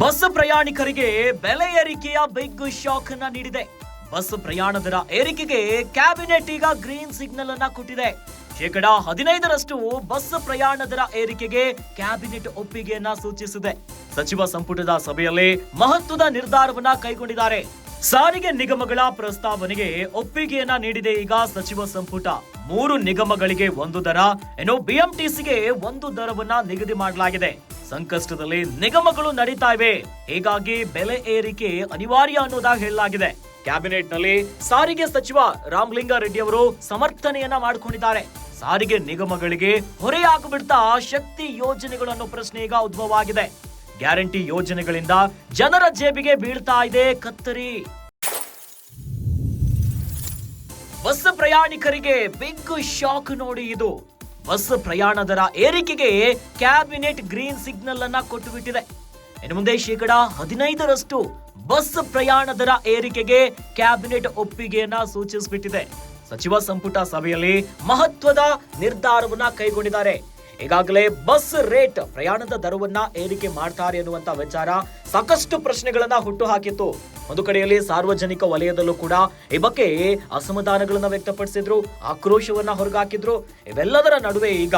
Bus ಪ್ರಯಾಣಿಕರಿಗೆ ಬೆಲೆ ಏರಿಕೆಯ ಬಿಗ್ ಶಾಕ್ ಅನ್ನ ನೀಡಿದೆ. ಬಸ್ ಪ್ರಯಾಣ ದರ ಏರಿಕೆಗೆ ಕ್ಯಾಬಿನೆಟ್ ಈಗ ಗ್ರೀನ್ ಸಿಗ್ನಲ್ ಅನ್ನ ಕೊಟ್ಟಿದೆ. ಶೇಕಡಾ ಹದಿನೈದರಷ್ಟು ಬಸ್ ಪ್ರಯಾಣ ದರ ಏರಿಕೆಗೆ ಕ್ಯಾಬಿನೆಟ್ ಒಪ್ಪಿಗೆಯನ್ನ ಸೂಚಿಸಿದೆ. ಸಚಿವ ಸಂಪುಟದ ಸಭೆಯಲ್ಲಿ ಮಹತ್ವದ ನಿರ್ಧಾರವನ್ನ ಕೈಗೊಂಡಿದ್ದಾರೆ. ಸಾರಿಗೆ ನಿಗಮಗಳ ಪ್ರಸ್ತಾವನೆಗೆ ಒಪ್ಪಿಗೆಯನ್ನ ನೀಡಿದೆ ಈಗ ಸಚಿವ ಸಂಪುಟ. ಮೂರು ನಿಗಮಗಳಿಗೆ ಒಂದು ದರ, ಇನ್ನು ಬಿಎಂಟಿಸಿಗೆ ಒಂದು ದರವನ್ನ ನಿಗದಿ ಮಾಡಲಾಗಿದೆ. ಸಂಕಷ್ಟದಲ್ಲಿ ನಿಗಮಗಳು ನಡೀತಾ ಇವೆ. ಹೀಗಾಗಿ ಬೆಲೆ ಏರಿಕೆ ಅನಿವಾರ್ಯ ಅನ್ನೋದಾಗಿ ಹೇಳಲಾಗಿದೆ. ಕ್ಯಾಬಿನೆಟ್ನಲ್ಲಿ ಸಾರಿಗೆ ಸಚಿವ ರಾಮಲಿಂಗಾರೆಡ್ಡಿ ಅವರು ಸಮರ್ಥನೆಯನ್ನ ಮಾಡಿಕೊಂಡಿದ್ದಾರೆ. ಸಾರಿಗೆ ನಿಗಮಗಳಿಗೆ ಹೊರೆಯಾಗಿಬಿಡ್ತಾ ಶಕ್ತಿ ಯೋಜನೆಗಳನ್ನು ಪ್ರಶ್ನೆ ಈಗ ಉದ್ಭವವಾಗಿದೆ. ಗ್ಯಾರಂಟಿ ಯೋಜನೆಗಳಿಂದ ಜನರ ಜೇಬಿಗೆ ಬೀಳ್ತಾ ಇದೆ ಕತ್ತರಿ. ಬಸ್ ಪ್ರಯಾಣಿಕರಿಗೆ ಬಿಗ್ ಶಾಕ್ ನೋಡಿ ಇದು. ಬಸ್ ಪ್ರಯಾಣ ದರ ಏರಿಕೆಗೆ ಕ್ಯಾಬಿನೆಟ್ ಗ್ರೀನ್ ಸಿಗ್ನಲ್ ಅನ್ನ ಕೊಟ್ಟು ಬಿಟ್ಟಿದೆ ಇನ್ನು ಮುಂದೆ ಶೇಕಡ ಹದಿನೈದರಷ್ಟು ಬಸ್ ಪ್ರಯಾಣ ದರ ಏರಿಕೆಗೆ ಕ್ಯಾಬಿನೆಟ್ ಒಪ್ಪಿಗೆಯನ್ನ ಸೂಚಿಸಿಬಿಟ್ಟಿದೆ. ಸಚಿವ ಸಂಪುಟ ಸಭೆಯಲ್ಲಿ ಮಹತ್ವದ ನಿರ್ಧಾರವನ್ನ ಕೈಗೊಂಡಿದ್ದಾರೆ. ಈಗಾಗಲೇ ಬಸ್ ರೇಟ್ ಪ್ರಯಾಣದ ದರವನ್ನ ಏರಿಕೆ ಮಾಡ್ತಾರೆ ಎನ್ನುವಂತ ವಿಚಾರ ಸಾಕಷ್ಟು ಪ್ರಶ್ನೆಗಳನ್ನ ಹುಟ್ಟು ಹಾಕಿತ್ತು ಒಂದು ಕಡೆಯಲ್ಲಿ ಸಾರ್ವಜನಿಕ ವಲಯದಲ್ಲೂ ಕೂಡ ಈ ಬಗ್ಗೆ ಅಸಮಾಧಾನಗಳನ್ನ ವ್ಯಕ್ತಪಡಿಸಿದ್ರು, ಆಕ್ರೋಶವನ್ನ ಹೊರಗಾಕಿದ್ರು. ಇವೆಲ್ಲದರ ನಡುವೆ ಈಗ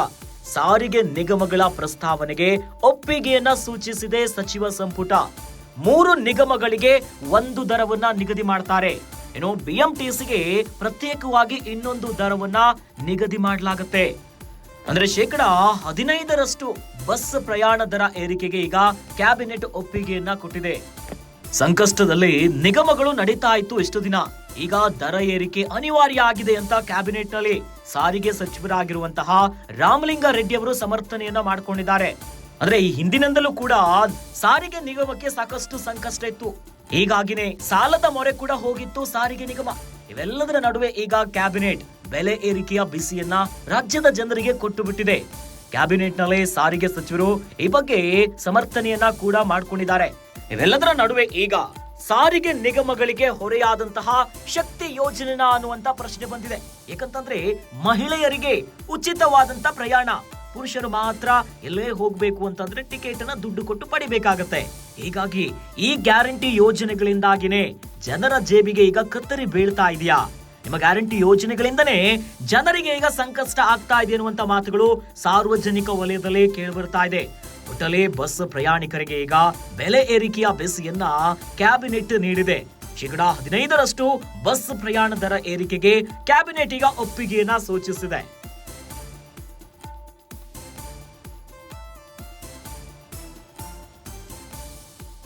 ಸಾರಿಗೆ ನಿಗಮಗಳ ಪ್ರಸ್ತಾವನೆಗೆ ಒಪ್ಪಿಗೆಯನ್ನ ಸೂಚಿಸಿದೆ ಸಚಿವ ಸಂಪುಟ. ಮೂರು ನಿಗಮಗಳಿಗೆ ಒಂದು ದರವನ್ನ ನಿಗದಿ ಮಾಡ್ತಾರೆ. ಇನ್ನು ಬಿಎಂಟಿಸಿಗೆ ಪ್ರತ್ಯೇಕವಾಗಿ ಇನ್ನೊಂದು ದರವನ್ನ ನಿಗದಿ ಮಾಡಲಾಗುತ್ತೆ. ಅಂದ್ರೆ ಶೇಕಡ ಹದಿನೈದರಷ್ಟು ಬಸ್ ಪ್ರಯಾಣ ದರ ಏರಿಕೆಗೆ ಈಗ ಕ್ಯಾಬಿನೆಟ್ ಒಪ್ಪಿಗೆಯನ್ನ ಕೊಟ್ಟಿದೆ. ಸಂಕಷ್ಟದಲ್ಲಿ ನಿಗಮಗಳು ನಡೀತಾ ಇತ್ತು ಇಷ್ಟು ದಿನ. ಈಗ ದರ ಏರಿಕೆ ಅನಿವಾರ್ಯ ಆಗಿದೆ ಅಂತ ಕ್ಯಾಬಿನೆಟ್ನಲ್ಲಿ ಸಾರಿಗೆ ಸಚಿವರಾಗಿರುವಂತಹ ರಾಮಲಿಂಗ ರೆಡ್ಡಿ ಅವರು ಸಮರ್ಥನೆಯನ್ನ ಮಾಡಿಕೊಂಡಿದ್ದಾರೆ. ಅಂದ್ರೆ ಈ ಹಿಂದಿನಿಂದಲೂ ಕೂಡ ಸಾರಿಗೆ ನಿಗಮಕ್ಕೆ ಸಾಕಷ್ಟು ಸಂಕಷ್ಟ ಇತ್ತು. ಹೀಗಾಗಿನೇ ಸಾಲದ ಮೊರೆ ಕೂಡ ಹೋಗಿತ್ತು ಸಾರಿಗೆ ನಿಗಮ. ಇವೆಲ್ಲದರ ನಡುವೆ ಈಗ ಕ್ಯಾಬಿನೆಟ್. ಬೆಲೆ ಏರಿಕೆಯ ಬಿಸಿಯನ್ನ ರಾಜ್ಯದ ಜನರಿಗೆ ಕೊಟ್ಟು ಬಿಟ್ಟಿದೆ ಕ್ಯಾಬಿನೆಟ್ನಲ್ಲಿ ಸಾರಿಗೆ ಸಚಿವರು ಈ ಬಗ್ಗೆ ಸಮರ್ಥನೆಯನ್ನ ಕೂಡ ಮಾಡ್ಕೊಂಡಿದ್ದಾರೆ. ಇವೆಲ್ಲದರ ನಡುವೆ ಈಗ ಸಾರಿಗೆ ನಿಗಮಗಳಿಗೆ ಹೊರೆಯಾದಂತಹ ಶಕ್ತಿ ಯೋಜನೆನ ಅನ್ನುವಂತ ಪ್ರಶ್ನೆ ಬಂದಿದೆ. ಏಕಂತಂದ್ರೆ ಮಹಿಳೆಯರಿಗೆ ಉಚಿತವಾದಂತ ಪ್ರಯಾಣ. ಪುರುಷರು ಮಾತ್ರ ಎಲ್ಲೇ ಹೋಗ್ಬೇಕು ಅಂತಂದ್ರೆ ಟಿಕೆಟ್ ಅನ್ನ ದುಡ್ಡು ಕೊಟ್ಟು ಪಡಿಬೇಕಾಗತ್ತೆ. ಹೀಗಾಗಿ ಈ ಗ್ಯಾರಂಟಿ ಯೋಜನೆಗಳಿಂದಾಗಿನೇ ಜನರ ಜೇಬಿಗೆ ಈಗ ಕತ್ತರಿ ಬೀಳ್ತಾ ಇದೆಯಾ? ನಿಮ್ಮ ಗ್ಯಾರಂಟಿ ಯೋಜನೆಗಳಿಂದನೇ ಜನರಿಗೆ ಈಗ ಸಂಕಷ್ಟ ಆಗ್ತಾ ಇದೆ ಅನ್ನುವಂತ ಮಾತುಗಳು ಸಾರ್ವಜನಿಕ ವಲಯದಲ್ಲಿ ಕೇಳಿಬರ್ತಾ ಇದೆ. ಒಟ್ಟಲೇ ಬಸ್ ಪ್ರಯಾಣಿಕರಿಗೆ ಈಗ ಬೆಲೆ ಏರಿಕೆಯ ಬೆಸೆಯನ್ನ ಕ್ಯಾಬಿನೆಟ್ ನೀಡಿದೆ. ಶೇಕಡಾ ಹದಿನೈದರಷ್ಟು ಬಸ್ ಪ್ರಯಾಣ ದರ ಏರಿಕೆಗೆ ಕ್ಯಾಬಿನೆಟ್ ಈಗ ಒಪ್ಪಿಗೆಯನ್ನ ಸೂಚಿಸಿದೆ.